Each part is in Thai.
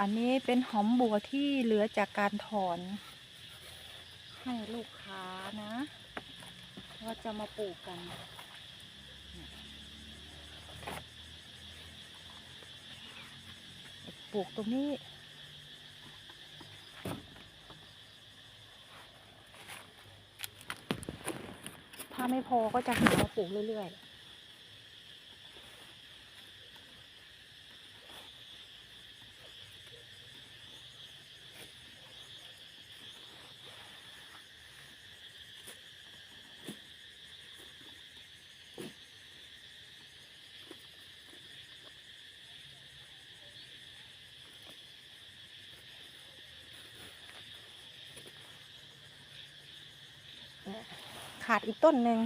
อันนี้เป็นหอมบัวที่เหลือจากการถอน ให้ลูกค้านะว่าจะมาปลูกกันปลูกตรงนี้ถ้าไม่พอก็จะหามาปลูกเรื่อย ๆ ขาดอีกต้นหนึ่ง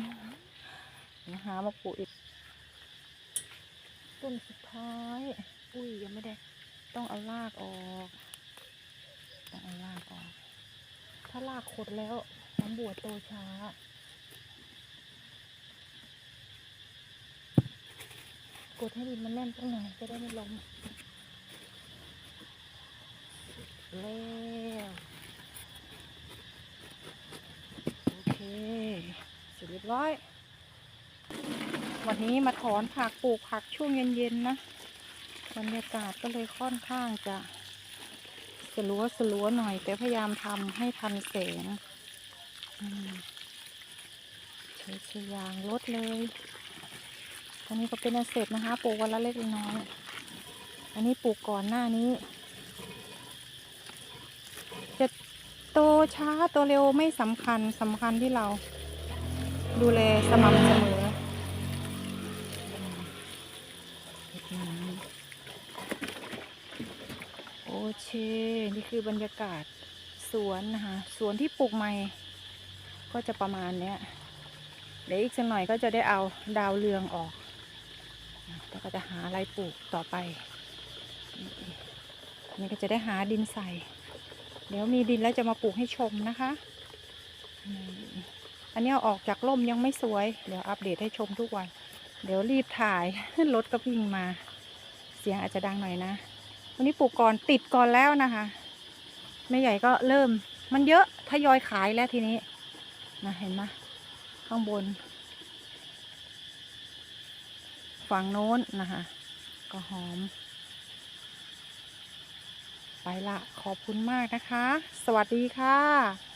หามาปลูกอีก ต้นสุดท้าย อุ้ยยังไม่ได้ ต้องเอารากออก ต้องเอารากออก ถ้ารากขดแล้วน้ำบัวโตช้ากดให้ดินมันแน่นตรงไหนอยจะได้ไม่ล้มแล้ว โอเค เรียบร้อย วันนี้มาถอนผักปลูกผักช่วงเย็นๆนะบรรยากาศก็เลยค่อนข้างจะสลัวสลัวๆหน่อย แต่พยายามทำให้ทันแสงใช้ชยางลดเลยอันนี้ก็เป็นอันเสร็จนะคะ ปลูกวันละเล็กน้อยอันนี้ปลูกก่อนหน้านี้ จะโตช้าโตเร็วไม่สำคัญสำคัญที่เรา ดูแลสม่ำเสมอโอเคนี่คือบรรยากาศสวนนะคะสวนที่ปลูกใหม่ ก็จะประมาณเนี้ยเดี๋ยวอีกสักหน่อยก็จะได้เอาดาวเรืองออกแล้วก็จะหาอะไรปลูกต่อไปนี่ก็จะได้หาดินใส่ เดี๋ยวมีดินแล้วจะมาปลูกให้ชมนะคะ อันนี้อออกจากร่มยังไม่สวย เดี๋ยวอัปเดตให้ชมทุกวัน เดี๋ยวรีบถ่าย รถก็วิ่งมา เสียงอาจจะดังหน่อยนะ วันนี้ปลูกก่อนติดก่อนแล้วนะคะแม่ใหญ่ก็เริ่ม มันเยอะทยอยขายแล้วทีนี้นะเห็นไหมข้างบน ฝั่งโน้นนะคะ ก็หอม ไปละขอบคุณมากนะคะ สวัสดีค่ะ